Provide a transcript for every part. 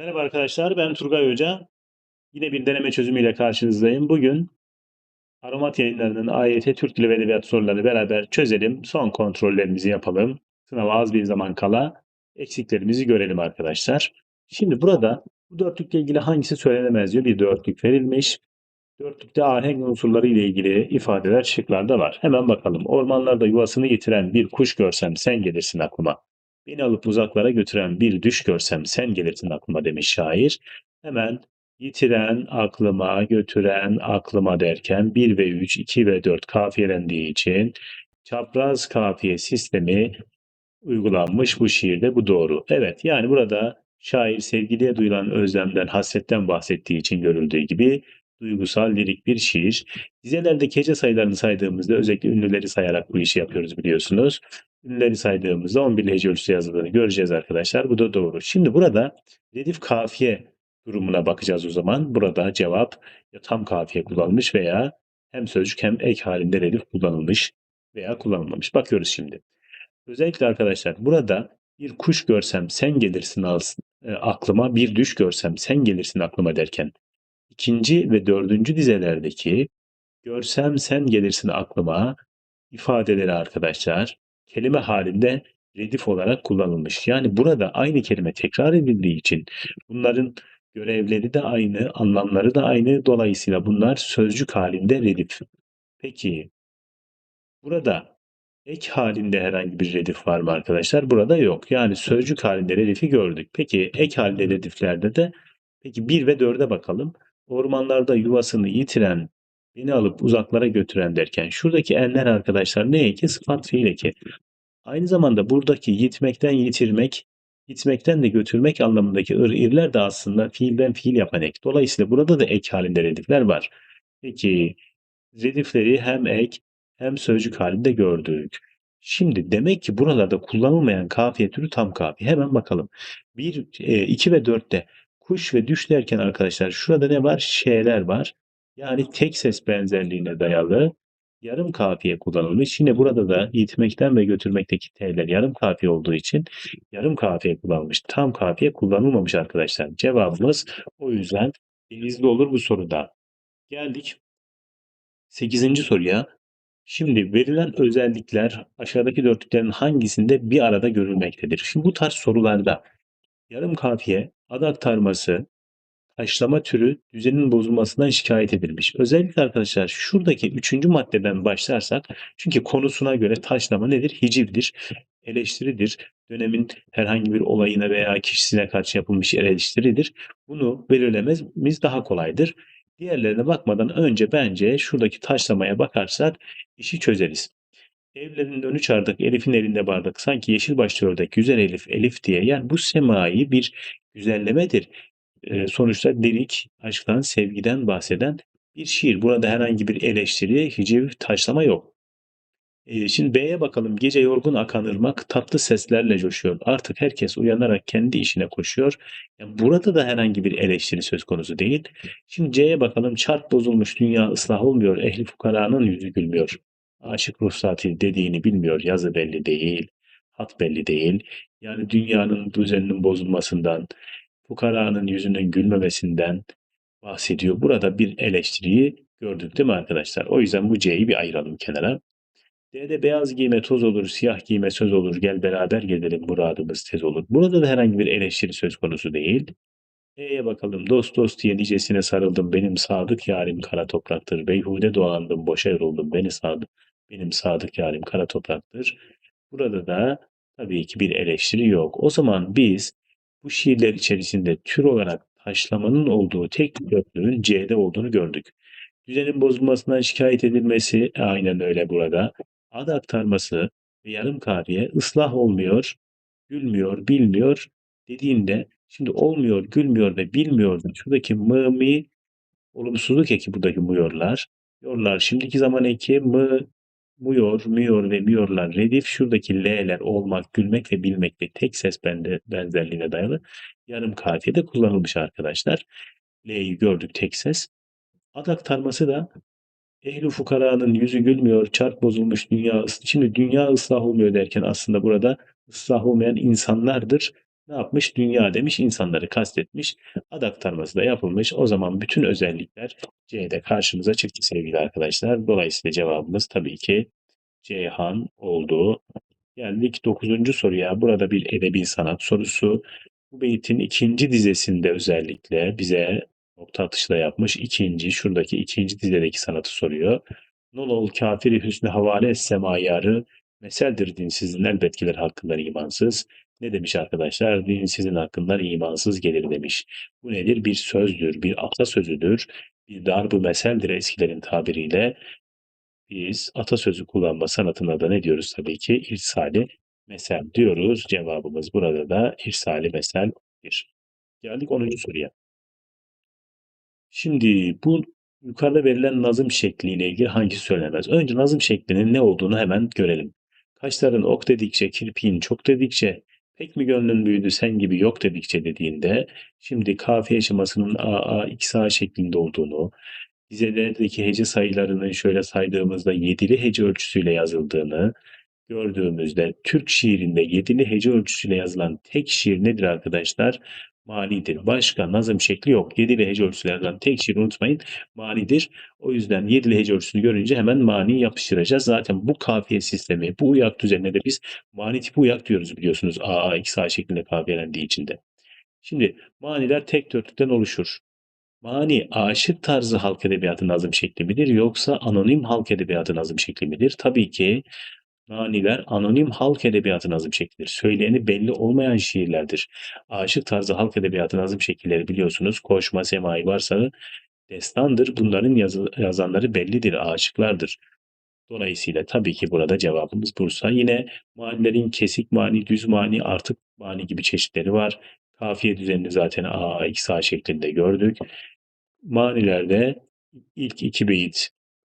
Merhaba arkadaşlar, ben Turgay Hoca. Yine bir deneme çözümüyle karşınızdayım. Bugün Aromat Yayınları'nın AYT Türk Dili ve Edebiyatı sorularını beraber çözelim. Son kontrollerimizi yapalım. Sınava az bir zaman kala eksiklerimizi görelim arkadaşlar. Şimdi burada bu dörtlükle ilgili hangisi söylenemez diyor. Bir dörtlük verilmiş. Dörtlükte ahenk unsurları ile ilgili ifadeler şıklarda var. Hemen bakalım. Ormanlarda yuvasını yitiren bir kuş görsem sen gelirsin aklıma. Beni alıp uzaklara götüren bir düş görsem sen gelirsin aklıma demiş şair. Hemen yitiren aklıma, götüren aklıma derken 1 ve 3, 2 ve 4 kafiyelendiği için çapraz kafiye sistemi uygulanmış bu şiirde bu doğru. Evet yani burada şair sevgiliye duyulan özlemden, hasretten bahsettiği için görüldüğü gibi duygusal, lirik bir şiir. Dizelerdeki hece sayılarını saydığımızda özellikle ünlüleri sayarak bu işi yapıyoruz biliyorsunuz. Ünlüleri saydığımızda 11 hece ölçüsü yazıldığını göreceğiz arkadaşlar. Bu da doğru. Şimdi burada redif kafiye durumuna bakacağız o zaman. Burada cevap ya tam kafiye kullanılmış veya hem sözcük hem ek halinde redif kullanılmış veya kullanılmamış. Bakıyoruz şimdi. Özellikle arkadaşlar burada bir kuş görsem sen gelirsin e, aklıma, bir düş görsem sen gelirsin aklıma derken ikinci ve dördüncü dizelerdeki görsem sen gelirsin aklıma ifadeleri arkadaşlar kelime halinde redif olarak kullanılmış. Yani burada aynı kelime tekrar edildiği için bunların görevleri de aynı, anlamları da aynı. Dolayısıyla bunlar sözcük halinde redif. Peki burada ek halinde herhangi bir redif var mı arkadaşlar? Burada yok. Yani sözcük halinde redifi gördük. Peki ek halinde rediflerde de peki 1 ve 4'e bakalım. Ormanlarda yuvasını yitiren, beni alıp uzaklara götüren derken şuradaki enler arkadaşlar ne eki? Sıfat fiil eki. Aynı zamanda buradaki yitmekten yitirmek, gitmekten de götürmek anlamındaki ır irler de aslında fiilden fiil yapan ek. Dolayısıyla burada da ek halinde redifler var. Peki redifleri hem ek hem sözcük halinde gördük. Şimdi demek ki buralarda kullanılmayan kafiye türü tam kafiye. Hemen bakalım. 1, 2 e, ve 4'te kuş ve düş derken arkadaşlar şurada ne var? Şeyler var. Yani tek ses benzerliğine dayalı yarım kafiye kullanılmış. Yine burada da itmekten ve götürmekteki t'ler yarım kafiye olduğu için yarım kafiye kullanılmış. Tam kafiye kullanılmamış arkadaşlar. Cevabımız o yüzden denizli olur bu soruda. Geldik 8. soruya. Şimdi verilen özellikler aşağıdaki dörtlüklerin hangisinde bir arada görülmektedir? Şimdi bu tarz sorularda yarım kafiye, ad aktarması, taşlama türü düzenin bozulmasından şikayet edilmiş. Özellikle arkadaşlar şuradaki üçüncü maddeden başlarsak çünkü konusuna göre taşlama nedir? Hicivdir, eleştiridir. Dönemin herhangi bir olayına veya kişisine karşı yapılmış eleştiridir. Bunu belirlememiz daha kolaydır. Diğerlerine bakmadan önce bence şuradaki taşlamaya bakarsak işi çözeriz. Evlerin önü çardak, Elif'in elinde bardak. Sanki yeşil başlı ördek, güzel Elif, Elif diye. Yani bu semayı bir güzellemedir. Ee, sonuçta lirik, aşktan, sevgiden bahseden bir şiir. Burada herhangi bir eleştiri, hiciv, taşlama yok. Ee, şimdi B'ye bakalım. Gece yorgun akan ırmak tatlı seslerle coşuyor. Artık herkes uyanarak kendi işine koşuyor. Yani burada da herhangi bir eleştiri söz konusu değil. Şimdi C'ye bakalım. Çark bozulmuş dünya ıslah olmuyor. Ehli fukaranın yüzü gülmüyor. Aşık ruhsati dediğini bilmiyor. Yazı belli değil. Hat belli değil. Yani dünyanın düzeninin bozulmasından, fukaranın yüzünün gülmemesinden bahsediyor. Burada bir eleştiriyi gördük değil mi arkadaşlar? O yüzden bu C'yi bir ayıralım kenara. D'de beyaz giyme toz olur, siyah giyme söz olur, gel beraber gelelim muradımız tez olur. Burada da herhangi bir eleştiri söz konusu değil. E'ye bakalım. Dost dost diye nicesine sarıldım. Benim sadık yarim kara topraktır. Beyhude dolandım, boşa yoruldum. Beni sadık, benim sadık yarim kara topraktır. Burada da tabii ki bir eleştiri yok. O zaman biz bu şiirler içerisinde tür olarak taşlamanın olduğu tek dörtlüğün C'de olduğunu gördük. Düzenin bozulmasından şikayet edilmesi aynen öyle burada ad aktarması ve yarım kafiye ıslah olmuyor, gülmüyor, bilmiyor dediğinde şimdi olmuyor, gülmüyor ve bilmiyor şuradaki mı mi olumsuzluk eki buradaki muyorlar. Yorlar şimdiki zaman eki mı muyor, müyor ve miyorlar redif şuradaki l'ler olmak, gülmek ve bilmek ve tek ses bende benzerliğine dayalı yarım kafiyede kullanılmış arkadaşlar. L'yi gördük tek ses. Ad aktarması da Ehli fukaranın yüzü gülmüyor, çark bozulmuş dünya. Şimdi dünya ıslah olmuyor derken aslında burada ıslah olmayan insanlardır. Ne yapmış? Dünya demiş, insanları kastetmiş. Ad aktarması da yapılmış. O zaman bütün özellikler C'de karşımıza çıktı sevgili arkadaşlar. Dolayısıyla cevabımız tabii ki Ceyhan oldu. Geldik dokuzuncu soruya. Burada bir edebi sanat sorusu. Bu beytin ikinci dizesinde özellikle bize nokta atışı da yapmış. İkinci, şuradaki ikinci dizedeki sanatı soruyor. Nolol kafiri hüsnü havale semayarı meseldir dinsizin elbetkiler hakkında imansız. Ne demiş arkadaşlar? Dinsizin hakkından imansız gelir demiş. Bu nedir? Bir sözdür, bir atasözüdür. Bir darbu meseldir eskilerin tabiriyle. Biz atasözü kullanma sanatına da ne diyoruz tabii ki? İrsali mesel diyoruz. Cevabımız burada da irsali meseldir. Geldik 10. soruya. Şimdi bu yukarıda verilen nazım şekliyle ilgili hangisi söylenemez? Önce nazım şeklinin ne olduğunu hemen görelim. Kaşların ok dedikçe, kirpiğin çok dedikçe, pek mi gönlün büyüdü sen gibi yok dedikçe dediğinde, şimdi kafiye şemasının AA, XA şeklinde olduğunu, dizelerdeki hece sayılarının şöyle saydığımızda yedili hece ölçüsüyle yazıldığını gördüğümüzde Türk şiirinde yedili hece ölçüsüyle yazılan tek şiir nedir arkadaşlar? Manidir. Başka nazım şekli yok. Yedili hece yazılan tek şiir unutmayın manidir. O yüzden yedili hece ölçüsünü görünce hemen mani yapıştıracağız. Zaten bu kafiye sistemi, bu uyak düzenine de biz mani tipi uyak diyoruz biliyorsunuz. A, A, X, A şeklinde kafiyelendiği için de. Şimdi maniler tek dörtlükten oluşur. Mani aşık tarzı halk edebiyatı nazım şekli midir yoksa anonim halk edebiyatı nazım şekli midir? Tabii ki maniler anonim halk edebiyatı nazım şeklidir. Söyleyeni belli olmayan şiirlerdir. Aşık tarzı halk edebiyatı nazım şekilleri biliyorsunuz. Koşma, semai varsa destandır. Bunların yazı, yazanları bellidir, aşıklardır. Dolayısıyla tabii ki burada cevabımız Bursa. Yine manilerin kesik mani, düz mani, artık mani gibi çeşitleri var. Kafiye düzenini zaten A, X, A şeklinde gördük. Manilerde ilk iki beyit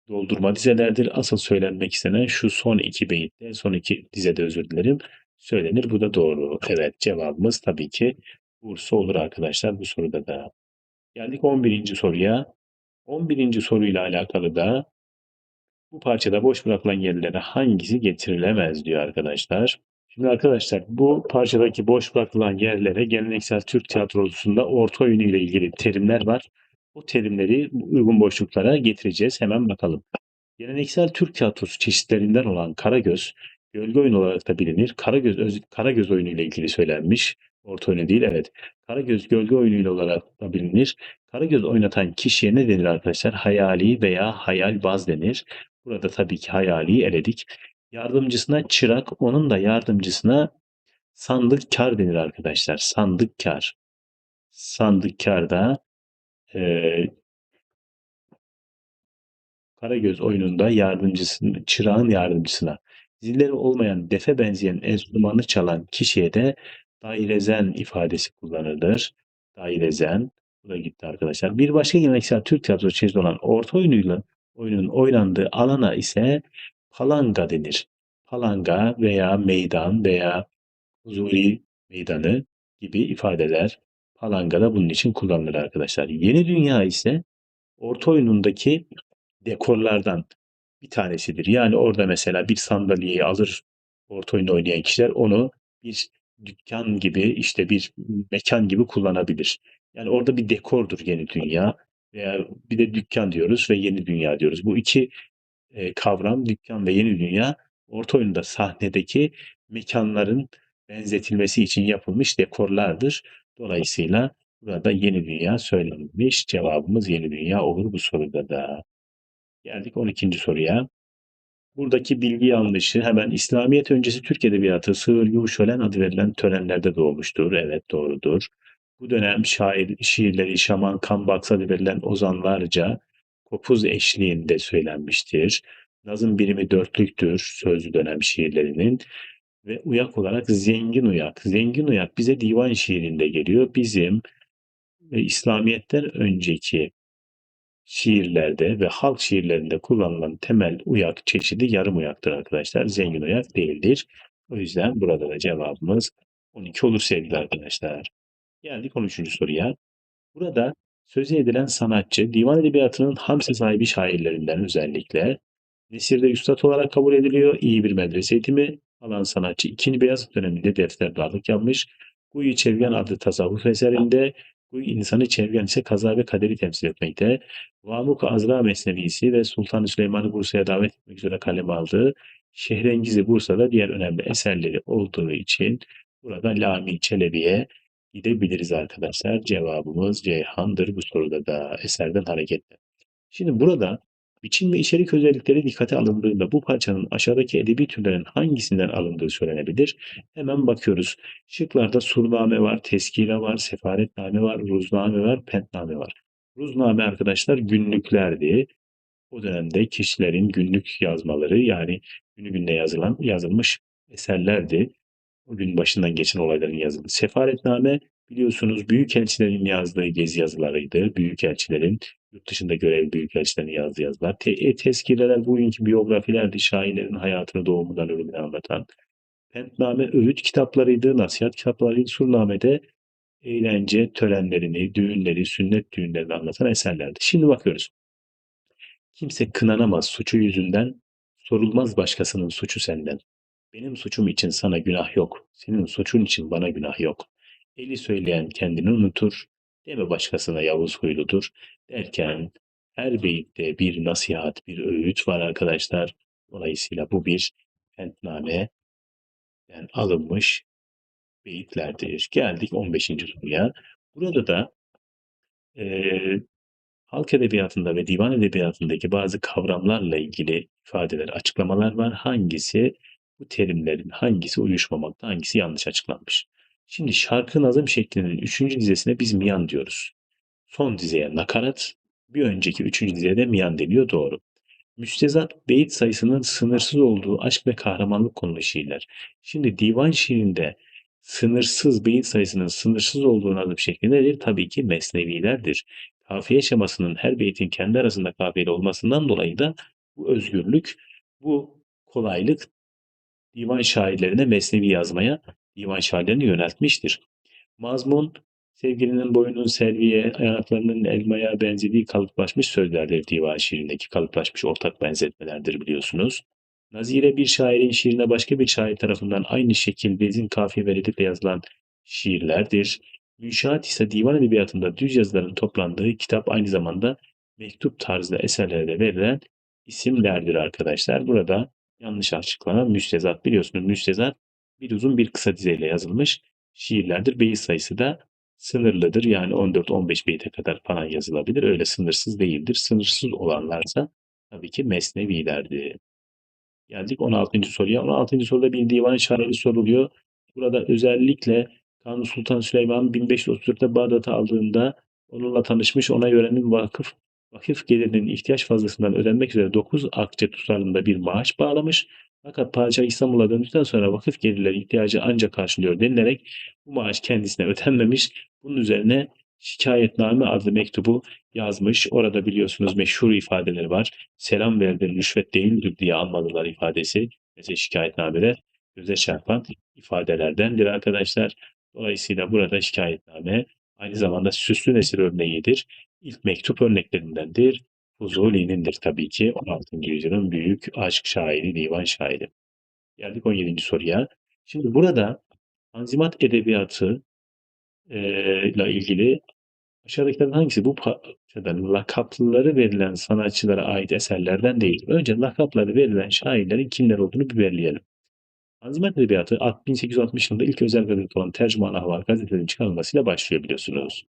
doldurma dizelerdir. Asıl söylenmek istenen şu son iki beyitte, son iki dizede özür dilerim, söylenir. Bu da doğru. Evet cevabımız tabii ki Bursa olur arkadaşlar bu soruda da. Geldik 11. soruya. 11. soruyla alakalı da bu parçada boş bırakılan yerlere hangisi getirilemez diyor arkadaşlar. Şimdi arkadaşlar bu parçadaki boş bırakılan yerlere geleneksel Türk tiyatrosunda orta oyunu ile ilgili terimler var. Bu terimleri uygun boşluklara getireceğiz. Hemen bakalım. Geleneksel Türk tiyatrosu çeşitlerinden olan Karagöz, gölge oyunu olarak da bilinir. Karagöz, öz, Karagöz oyunu ile ilgili söylenmiş. Orta oyunu değil, evet. Karagöz gölge oyunu olarak da bilinir. Karagöz oynatan kişiye ne denir arkadaşlar? Hayali veya hayalbaz denir. Burada tabii ki hayali eledik. Yardımcısına çırak, onun da yardımcısına sandıkkar denir arkadaşlar. Sandıkkar. Sandıkkar da e, Karagöz oyununda yardımcısının, çırağın yardımcısına, zilleri olmayan defe benzeyen enstrümanı çalan kişiye de dairezen ifadesi kullanılır. Dairezen. Bu da gitti arkadaşlar. Bir başka geleneksel Türk tiyatrosu çeşidi olan orta oyunuyla oyunun oynandığı alana ise palanga denir. Palanga veya meydan veya huzuri meydanı gibi ifadeler palanga da bunun için kullanılır arkadaşlar. Yeni dünya ise orta oyunundaki dekorlardan bir tanesidir. Yani orada mesela bir sandalyeyi alır orta oyunu oynayan kişiler onu bir dükkan gibi işte bir mekan gibi kullanabilir. Yani orada bir dekordur yeni dünya veya bir de dükkan diyoruz ve yeni dünya diyoruz. Bu iki e, kavram dükkan ve yeni dünya orta oyunda sahnedeki mekanların benzetilmesi için yapılmış dekorlardır. Dolayısıyla burada yeni dünya söylenmiş. Cevabımız yeni dünya olur bu soruda da. Geldik 12. soruya. Buradaki bilgi yanlışı hemen İslamiyet öncesi Türk Edebiyatı Sığır Yuşölen adı verilen törenlerde doğmuştur. Evet doğrudur. Bu dönem şair, şiirleri Şaman Kambaks adı verilen ozanlarca kopuz eşliğinde söylenmiştir. Nazım birimi dörtlüktür sözlü dönem şiirlerinin ve uyak olarak zengin uyak. Zengin uyak bize divan şiirinde geliyor. Bizim ve İslamiyet'ten önceki şiirlerde ve halk şiirlerinde kullanılan temel uyak çeşidi yarım uyaktır arkadaşlar. Zengin uyak değildir. O yüzden burada da cevabımız 12 olur sevgili arkadaşlar. Geldik 13. soruya. Burada sözü edilen sanatçı divan edebiyatının hamse sahibi şairlerinden özellikle Nesir'de üstad olarak kabul ediliyor. İyi bir medrese eğitimi alan sanatçı 2. Beyazıt döneminde defterdarlık yapmış. Guyu Çevgen adlı tasavvuf eserinde Guyu insanı çevgen ise kaza ve kaderi temsil etmekte. Vamuk Azra Mesnevisi ve Sultan Süleyman'ı Bursa'ya davet etmek üzere kaleme aldığı Şehrengizi Bursa'da diğer önemli eserleri olduğu için burada Lami Çelebi'ye gidebiliriz arkadaşlar. Cevabımız Ceyhan'dır bu soruda da eserden hareketle. Şimdi burada biçim ve içerik özellikleri dikkate alındığında bu parçanın aşağıdaki edebi türlerin hangisinden alındığı söylenebilir. Hemen bakıyoruz. Şıklarda surname var, teskire var, sefaretname var, ruzname var, pentname var. Ruzname arkadaşlar günlüklerdi. O dönemde kişilerin günlük yazmaları yani günü gününe yazılan yazılmış eserlerdi. O gün başından geçen olayların yazıldığı. Sefaretname biliyorsunuz büyükelçilerin yazdığı gezi yazılarıydı. Büyükelçilerin yurt dışında görev büyükelçilerin yazdığı yazılar. Te e, tezkireler bugünkü biyografilerdi. Şairlerin hayatını doğumundan ölümüne anlatan. Pentname öğüt kitaplarıydı, nasihat kitaplarıydı. Surname'de eğlence törenlerini, düğünleri, sünnet düğünlerini anlatan eserlerdi. Şimdi bakıyoruz. Kimse kınanamaz suçu yüzünden, sorulmaz başkasının suçu senden. Benim suçum için sana günah yok, senin suçun için bana günah yok. Eli söyleyen kendini unutur, deme başkasına yavuz huyludur derken her beyitte bir nasihat, bir öğüt var arkadaşlar. Dolayısıyla bu bir pentname yani alınmış beyitlerdir. Geldik 15. soruya. Burada da e, halk edebiyatında ve divan edebiyatındaki bazı kavramlarla ilgili ifadeler, açıklamalar var. Hangisi bu terimlerin hangisi uyuşmamakta, hangisi yanlış açıklanmış? Şimdi şarkı nazım şeklinin üçüncü dizesine biz miyan diyoruz. Son dizeye nakarat, bir önceki üçüncü dizeye de miyan deniyor doğru. Müstezat beyit sayısının sınırsız olduğu aşk ve kahramanlık konulu şiirler. Şimdi divan şiirinde sınırsız beyit sayısının sınırsız olduğu nazım şekli nedir? Tabii ki mesnevilerdir. Kafiye şemasının her beytin kendi arasında kafiyeli olmasından dolayı da bu özgürlük, bu kolaylık divan şairlerine mesnevi yazmaya divan şairlerini yöneltmiştir. Mazmun, sevgilinin boynunun selviye, ayaklarının elmaya benzediği kalıplaşmış sözlerdir divan şiirindeki kalıplaşmış ortak benzetmelerdir biliyorsunuz. Nazire bir şairin şiirine başka bir şair tarafından aynı şekil bezin kafiye ve redifle yazılan şiirlerdir. Münşaat ise divan edebiyatında düz yazıların toplandığı kitap aynı zamanda mektup tarzda eserlere verilen isimlerdir arkadaşlar. Burada yanlış açıklanan müstezat biliyorsunuz müstezat bir uzun bir kısa dizeyle yazılmış şiirlerdir. Beyit sayısı da sınırlıdır. Yani 14-15 beyte kadar falan yazılabilir. Öyle sınırsız değildir. Sınırsız olanlarsa tabii ki mesnevilerdi. Geldik 16. soruya. 16. soruda bir divan şairi soruluyor. Burada özellikle Kanuni Sultan Süleyman 1534'te Bağdat'ı aldığında onunla tanışmış, ona yörenin vakıf vakıf gelirinin ihtiyaç fazlasından ödenmek üzere 9 akçe tutarında bir maaş bağlamış. Fakat padişah İstanbul'a döndükten sonra vakıf gelirleri ihtiyacı ancak karşılıyor denilerek bu maaş kendisine ödenmemiş. Bunun üzerine şikayetname adlı mektubu yazmış. Orada biliyorsunuz meşhur ifadeleri var. Selam verdir rüşvet değildir diye almalılar ifadesi. Mesela şikayetnamede göze çarpan ifadelerdendir arkadaşlar. Dolayısıyla burada şikayetname aynı zamanda süslü nesil örneğidir. İlk mektup örneklerindendir. Fuzuli'nindir tabii ki 16. yüzyılın büyük aşk şairi, divan şairi. Geldik 17. soruya. Şimdi burada Tanzimat edebiyatı ile ilgili aşağıdakilerden hangisi bu parçadan lakapları verilen sanatçılara ait eserlerden değil? Önce lakapları verilen şairlerin kimler olduğunu bir belirleyelim. Tanzimat edebiyatı 1860 yılında ilk özel gazete olan Tercüman Ahval gazetelerin çıkarılmasıyla başlıyor biliyorsunuz.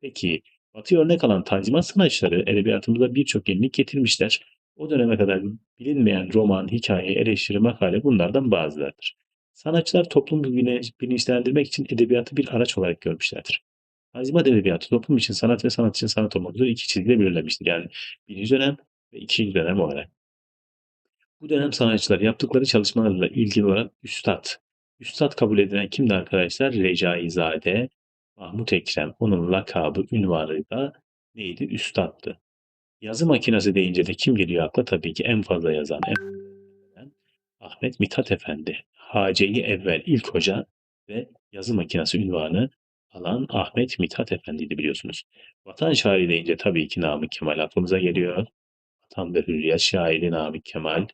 Peki Batı'ya örnek alan Tanzimat sanatçıları edebiyatımıza birçok yenilik getirmişler. O döneme kadar bilinmeyen roman, hikaye, eleştiri, makale bunlardan bazılarıdır. Sanatçılar toplumu bilinçlendirmek için edebiyatı bir araç olarak görmüşlerdir. Tanzimat edebiyatı toplum için sanat ve sanat için sanat olmak üzere iki çizgide belirlenmiştir. Yani birinci dönem ve ikinci dönem olarak. Bu dönem sanatçılar yaptıkları çalışmalarla ilgili olarak üstad. Üstad kabul edilen kimdi arkadaşlar? Recaizade, Mahmut Ekrem. Onun lakabı, ünvanı da neydi? Üstaddı. Yazı makinesi deyince de kim geliyor akla? Tabii ki en fazla yazan, en Ahmet Mithat Efendi. Haceyi evvel ilk hoca ve yazı makinesi ünvanı alan Ahmet Mithat Efendi'ydi biliyorsunuz. Vatan şairi deyince tabii ki Namık Kemal aklımıza geliyor. Vatan ve Hürriyet şairi Namık Kemal.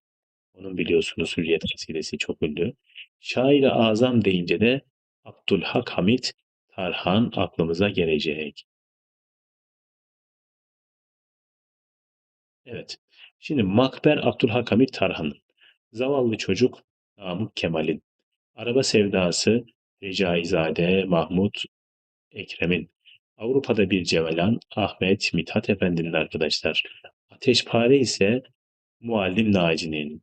Onun biliyorsunuz Hürriyet kasidesi çok ünlü. Şair-i Azam deyince de Abdülhak Hamit Tarhan aklımıza gelecek. Evet. Şimdi Makber Abdülhak Hamit Tarhan. Zavallı çocuk Namık Kemal'in. Araba sevdası Recaizade Mahmut Ekrem'in. Avrupa'da bir cevelan Ahmet Mithat Efendi'nin arkadaşlar. Ateşpare ise Muallim Naci'nin.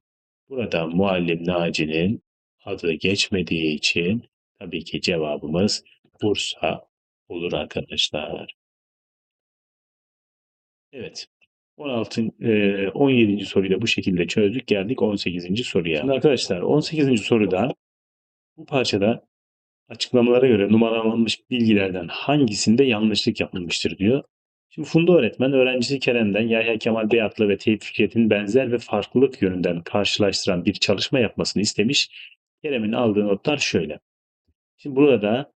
Burada Muallim Naci'nin adı geçmediği için tabii ki cevabımız Bursa olur arkadaşlar. Evet. 16, 17. soruyu da bu şekilde çözdük. Geldik 18. soruya. Şimdi arkadaşlar 18. soruda bu parçada açıklamalara göre numaralanmış bilgilerden hangisinde yanlışlık yapılmıştır diyor. Şimdi Funda öğretmen öğrencisi Kerem'den Yahya Kemal Beyatlı ve Tevfik Fikret'in benzer ve farklılık yönünden karşılaştıran bir çalışma yapmasını istemiş. Kerem'in aldığı notlar şöyle. Şimdi burada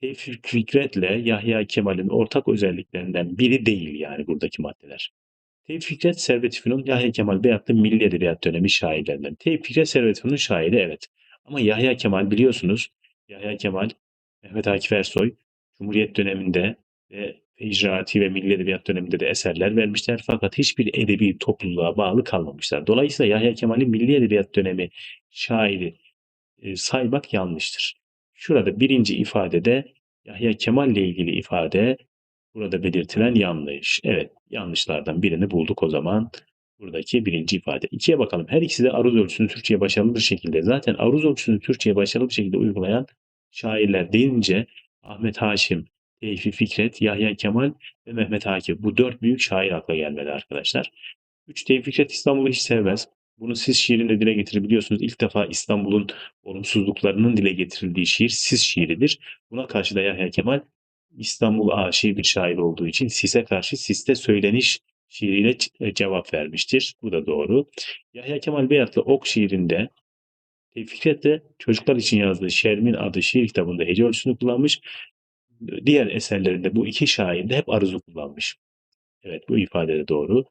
Tevfik Fikret'le Yahya Kemal'in ortak özelliklerinden biri değil yani buradaki maddeler. Tevfik Fikret Servet Fünun Yahya Kemal Beyatlı Milli Edebiyat dönemi şairlerinden. Tevfik Fikret Servet Fünun şairi evet. Ama Yahya Kemal biliyorsunuz Yahya Kemal, Mehmet Akif Ersoy Cumhuriyet döneminde ve icraati ve milli edebiyat döneminde de eserler vermişler fakat hiçbir edebi topluluğa bağlı kalmamışlar. Dolayısıyla Yahya Kemal'in milli edebiyat dönemi şairi e, saymak yanlıştır. Şurada birinci ifadede Yahya Kemal ile ilgili ifade burada belirtilen yanlış. Evet yanlışlardan birini bulduk o zaman. Buradaki birinci ifade. İkiye bakalım. Her ikisi de aruz ölçüsünü Türkçe'ye başarılı bir şekilde. Zaten aruz ölçüsünü Türkçe'ye başarılı bir şekilde uygulayan şairler deyince Ahmet Haşim, Tevfik Fikret, Yahya Kemal ve Mehmet Akif. Bu dört büyük şair akla gelmedi arkadaşlar. Üç Tevfik Fikret İstanbul'u hiç sevmez. Bunu siz şiirinde dile getirebiliyorsunuz. İlk defa İstanbul'un olumsuzluklarının dile getirildiği şiir siz şiiridir. Buna karşı da Yahya Kemal İstanbul aşığı bir şair olduğu için Sis'e karşı Sis'te söyleniş şiiriyle e, cevap vermiştir. Bu da doğru. Yahya Kemal Beyatlı Ok şiirinde Fikret de çocuklar için yazdığı Şermin adı şiir kitabında hece ölçüsünü kullanmış. Diğer eserlerinde bu iki şair de hep arızı kullanmış. Evet bu ifade de doğru.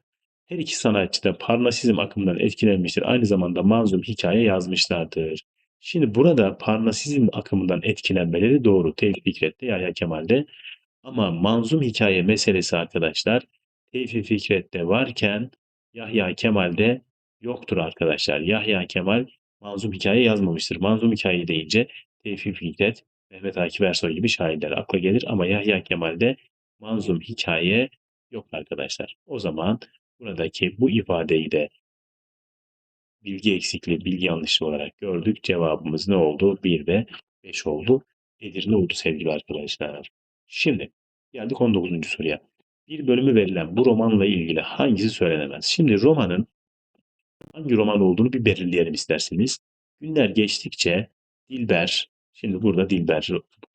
Her iki sanatçı da Parnasizm akımından etkilenmiştir. Aynı zamanda manzum hikaye yazmışlardır. Şimdi burada Parnasizm akımından etkilenmeleri doğru. Tevfik Fikret'te, Yahya Kemal'de. Ama manzum hikaye meselesi arkadaşlar Tevfik Fikret'te varken Yahya Kemal'de yoktur arkadaşlar. Yahya Kemal manzum hikaye yazmamıştır. Manzum hikaye deyince Tevfik Fikret, Mehmet Akif Ersoy gibi şairler akla gelir ama Yahya Kemal'de manzum hikaye yok arkadaşlar. O zaman buradaki bu ifadeyi de bilgi eksikliği, bilgi yanlışlığı olarak gördük. Cevabımız ne oldu? 1 ve 5 oldu. Edirne oldu sevgili arkadaşlar. Şimdi geldik 19. soruya. Bir bölümü verilen bu romanla ilgili hangisi söylenemez? Şimdi romanın hangi roman olduğunu bir belirleyelim isterseniz. Günler geçtikçe Dilber, şimdi burada Dilber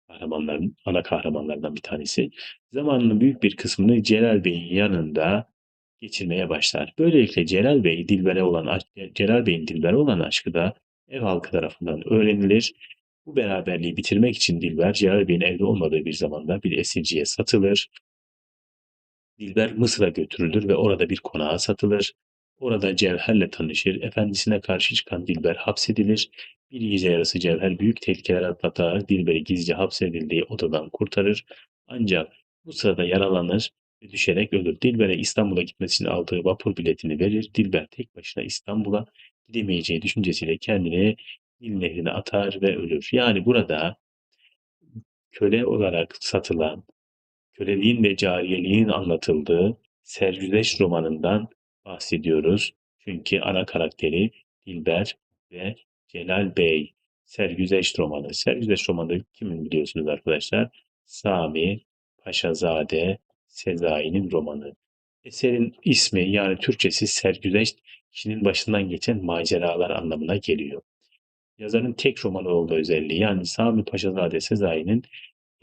kahramanların, ana kahramanlardan bir tanesi, zamanının büyük bir kısmını Celal Bey'in yanında geçirmeye başlar. Böylelikle Celal Bey Dilber'e olan Celal Bey'in Dilber'e olan aşkı da ev halkı tarafından öğrenilir. Bu beraberliği bitirmek için Dilber Celal Bey'in evde olmadığı bir zamanda bir esirciye satılır. Dilber Mısır'a götürülür ve orada bir konağa satılır. Orada Cevher'le tanışır. Efendisine karşı çıkan Dilber hapsedilir. Bir gece yarısı Cevher büyük tehlikeler atlatarak Dilber'i gizlice hapsedildiği odadan kurtarır. Ancak bu sırada yaralanır düşerek ölür. Dilber'e İstanbul'a gitmesini aldığı vapur biletini verir. Dilber tek başına İstanbul'a gidemeyeceği düşüncesiyle kendini Nil nehrine atar ve ölür. Yani burada köle olarak satılan köleliğin ve cariyeliğin anlatıldığı Sergüzeş romanından bahsediyoruz. Çünkü ana karakteri Dilber ve Celal Bey. Sergüzeş romanı. Sergüzeş romanı kimin biliyorsunuz arkadaşlar? Sami Paşazade Sezai'nin romanı. Eserin ismi yani Türkçesi Sergüzeş kişinin başından geçen maceralar anlamına geliyor. Yazarın tek romanı olduğu özelliği yani Sami Paşazade Sezai'nin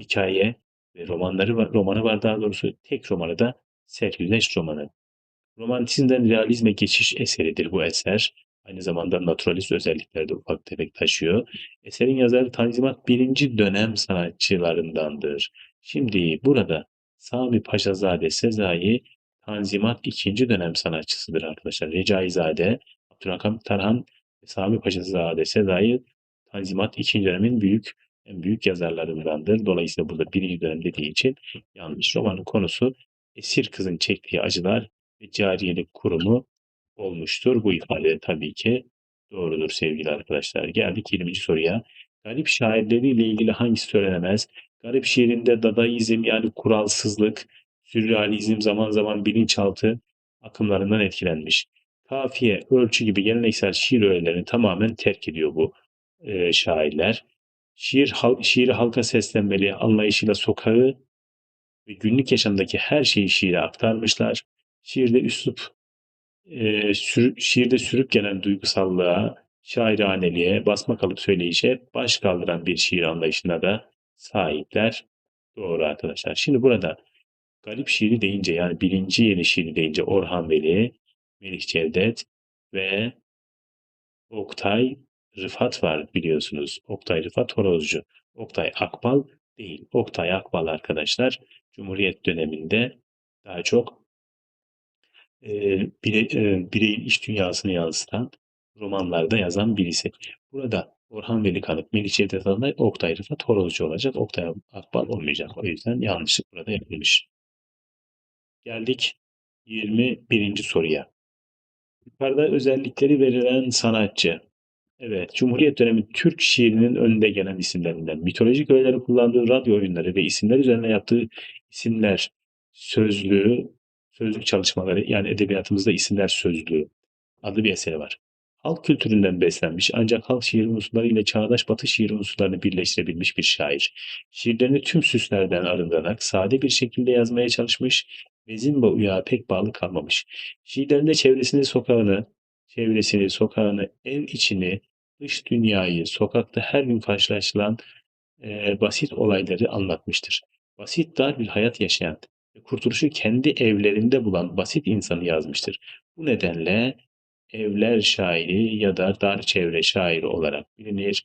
hikaye ve romanları var, romanı var daha doğrusu tek romanı da Sergüzeş romanı. Romantizmden realizme geçiş eseridir bu eser. Aynı zamanda naturalist özellikler de ufak tefek taşıyor. Eserin yazarı Tanzimat birinci dönem sanatçılarındandır. Şimdi burada Sami Paşazade Sezai Tanzimat ikinci dönem sanatçısıdır arkadaşlar. Recaizade, Abdülhakam Tarhan ve Sami Paşazade Sezai Tanzimat ikinci dönemin büyük en büyük yazarlarındandır. Dolayısıyla burada birinci dönem dediği için yanlış. Romanın konusu esir kızın çektiği acılar ve cariyelik kurumu olmuştur. Bu ifade tabii ki doğrudur sevgili arkadaşlar. Geldik 20. soruya. Garip şairleriyle ilgili hangisi söylenemez? Garip şiirinde dadaizm yani kuralsızlık, sürrealizm zaman zaman bilinçaltı akımlarından etkilenmiş. Kafiye, ölçü gibi geleneksel şiir öğelerini tamamen terk ediyor bu e, şairler. Şiir, hal, şiiri halka seslenmeli anlayışıyla sokağı ve günlük yaşamdaki her şeyi şiire aktarmışlar. Şiirde üslup, e, sür, şiirde sürüp gelen duygusallığa, şairaneliğe, basma kalıp söyleyişe baş kaldıran bir şiir anlayışına da sahipler. Doğru arkadaşlar. Şimdi burada garip şiiri deyince yani birinci yeni şiiri deyince Orhan Veli, Melih Cevdet ve Oktay Rıfat var biliyorsunuz. Oktay Rıfat Horozcu. Oktay Akbal değil. Oktay Akbal arkadaşlar Cumhuriyet döneminde daha çok e, bire, e, bireyin iç dünyasını yansıtan romanlarda yazan birisi. Burada Orhan Veli Kanık, Melih Adanay, Oktay Rıfat Horozcu olacak. Oktay Akbal olmayacak. O yüzden yanlışlık burada yapılmış. Geldik 21. soruya. Yukarıda özellikleri verilen sanatçı. Evet, Cumhuriyet dönemi Türk şiirinin önde gelen isimlerinden. Mitolojik öğeleri kullandığı radyo oyunları ve isimler üzerine yaptığı isimler sözlüğü, sözlük çalışmaları yani edebiyatımızda isimler sözlüğü adlı bir eseri var. Halk kültüründen beslenmiş ancak halk şiir unsurları ile çağdaş batı şiir unsurlarını birleştirebilmiş bir şair. Şiirlerini tüm süslerden arındırarak sade bir şekilde yazmaya çalışmış, vezin ve uyağa pek bağlı kalmamış. Şiirlerinde çevresini, sokağını, çevresini, sokağını, ev içini, dış dünyayı, sokakta her gün karşılaşılan e, basit olayları anlatmıştır. Basit dar bir hayat yaşayan ve kurtuluşu kendi evlerinde bulan basit insanı yazmıştır. Bu nedenle evler şairi ya da dar çevre şairi olarak bilinir.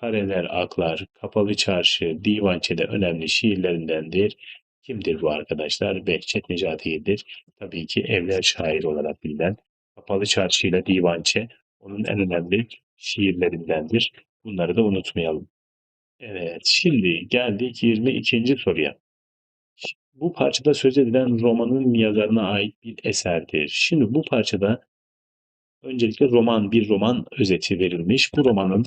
Kareler Aklar, Kapalı Çarşı, Divançe'de önemli şiirlerindendir. Kimdir bu arkadaşlar? Behçet Necati'dir. Tabii ki evler şairi olarak bilinen Kapalı Çarşı ile Divançe onun en önemli şiirlerindendir. Bunları da unutmayalım. Evet, şimdi geldik 22. soruya. Bu parçada söz edilen romanın yazarına ait bir eserdir. Şimdi bu parçada öncelikle roman, bir roman özeti verilmiş. Bu romanın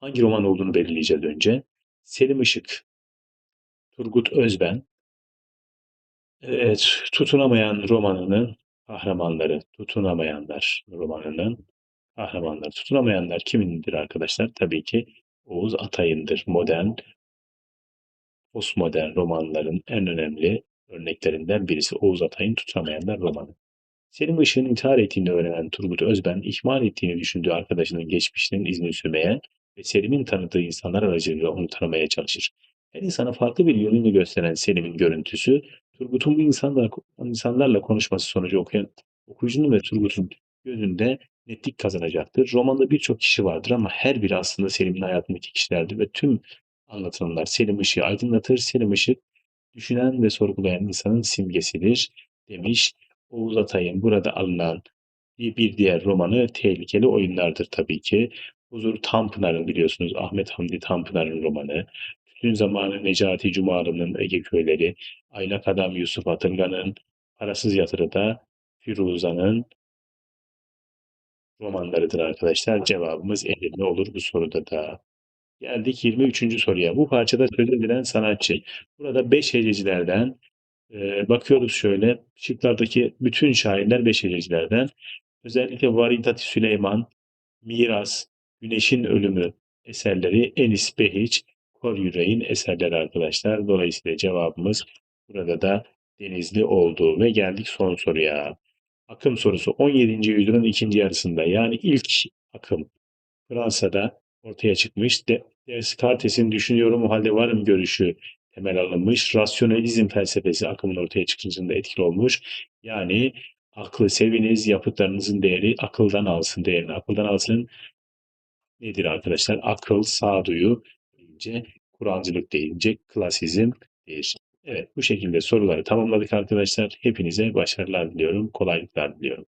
hangi roman olduğunu belirleyeceğiz önce. Selim Işık, Turgut Özben, evet, tutunamayan romanının kahramanları, tutunamayanlar romanının kahramanları. Tutunamayanlar kimindir arkadaşlar? Tabii ki Oğuz Atay'ındır. Modern postmodern romanların en önemli örneklerinden birisi Oğuz Atay'ın Tutamayanlar romanı. Selim Işık'ın intihar ettiğini öğrenen Turgut Özben, ihmal ettiğini düşündüğü arkadaşının geçmişinin izini sürmeye ve Selim'in tanıdığı insanlar aracılığıyla onu tanımaya çalışır. Her insana farklı bir yönünü gösteren Selim'in görüntüsü, Turgut'un bu insanlarla, insanlarla konuşması sonucu okuyan okuyucunun ve Turgut'un gözünde netlik kazanacaktır. Romanda birçok kişi vardır ama her biri aslında Selim'in hayatındaki kişilerdir ve tüm anlatılanlar Selim Işık'ı aydınlatır. Selim Işık düşünen ve sorgulayan insanın simgesidir demiş. Oğuz Atay'ın burada alınan bir diğer romanı Tehlikeli Oyunlardır tabii ki. Huzur Tanpınar'ın biliyorsunuz Ahmet Hamdi Tanpınar'ın romanı. Tütün Zamanı Necati Cumalı'nın Ege Köyleri, Aylak Adam Yusuf Atılgan'ın Parasız Yatırıda Firuza'nın romanlarıdır arkadaşlar. Cevabımız Edirne olur bu soruda da. Geldik 23. soruya. Bu parçada söz edilen sanatçı. Burada beş hececilerden e, bakıyoruz şöyle. Şıklardaki bütün şairler beş hececilerden. Özellikle Varidat Süleyman, Miras, Güneşin Ölümü eserleri Enis Behiç, Kor Yüreğin eserleri arkadaşlar. Dolayısıyla cevabımız burada da Denizli oldu ve geldik son soruya. Akım sorusu 17. yüzyılın ikinci yarısında yani ilk akım Fransa'da ortaya çıkmış. De Descartes'in düşünüyorum o halde varım görüşü temel alınmış. Rasyonalizm felsefesi akımın ortaya çıkışında etkili olmuş. Yani aklı seviniz, yapıtlarınızın değeri akıldan alsın değerini. Akıldan alsın nedir arkadaşlar? Akıl, sağduyu deyince, kuralcılık deyince klasizm değişir. Evet bu şekilde soruları tamamladık arkadaşlar. Hepinize başarılar diliyorum, kolaylıklar diliyorum.